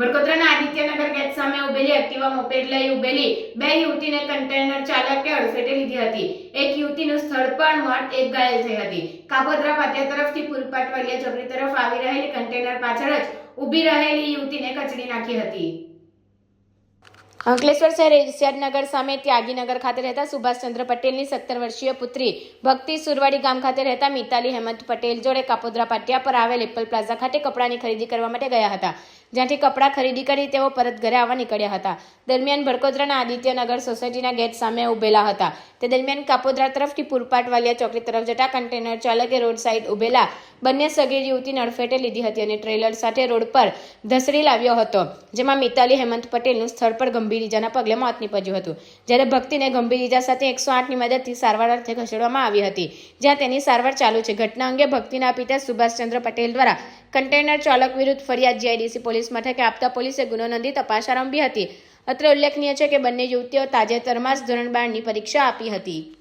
વડોદરાના આદિત્યનગર ગેટ સામે ઉભેલી એક્ટિવા મોપેડ લઈ ઉભેલી બે યુવતીને કન્ટેનર ચાલકે અડફેટે લીધી હતી. એક યુવતીનું સ્થળ પર મોત એક ઘાયલ થઈ હતી. કાપોદ્રા પાટિયા તરફથી પુરપાટ વાલિયા ચોકડી તરફ આવી રહેલી કન્ટેનર પાછળ જ ઊભી રહેલી યુવતીને કચડી નાખી હતી. અંકલેશ્વર શહેર એશિયાડનગર સામે ત્યાગીનગર ખાતે રહેતા સુભાષચંદ્ર પટેલની સત્તર વર્ષીય પુત્રી ભક્તિ સુરવાડી ગામ ખાતે રહેતા મિતાલી હેમંત પટેલ જોડે કાપોદ્રા પાટિયા પર આવેલ એપલ પ્લાઝા ખાતે કપડાની ખરીદી કરવા માટે ગયા હતા. જ્યાંથી કપડાં ખરીદી કરી તેઓ પરત ઘરે આવવા નીકળ્યા હતા. દરમિયાન ભડકોદરાના આદિત્યનગર સોસાયટીના ગેટ સામે ઉભેલા હતા. તે દરમિયાન કાપોદ્રા તરફથી પુરપાટ વાલિયા ચોકડી તરફ જતા કન્ટેનર ચાલકે રોડ સાઈડ ઉભેલા બંને સગીર યુવતીને અડફેટે લીધી હતી અને ટ્રેલર સાથે રોડ પર ધસડી લાવ્યો હતો, જેમાં મિતાલી હેમંત પટેલનું સ્થળ પર ગંભીર ઈજાના પગલે મોત નીપજ્યું હતું. જ્યારે ભક્તિને ગંભીર ઈજા સાથે એકસો આઠની મદદથી સારવાર અર્થે ખસેડવામાં આવી હતી. જ્યાં તેની સારવાર ચાલુ છે. ઘટના અંગે ભક્તિના પિતા સુભાષચંદ્ર પટેલ દ્વારા કન્ટેનર ચાલક વિરુદ્ધ ફરિયાદ જીઆઈડીસી પોલીસ મથકે આપતા પોલીસે ગુનો નોંધી તપાસ આરંભી હતી. અત્રે ઉલ્લેખનીય છે કે બંને યુવતીઓ તાજેતરમાં જ ધોરણ બારની પરીક્ષા આપી હતી.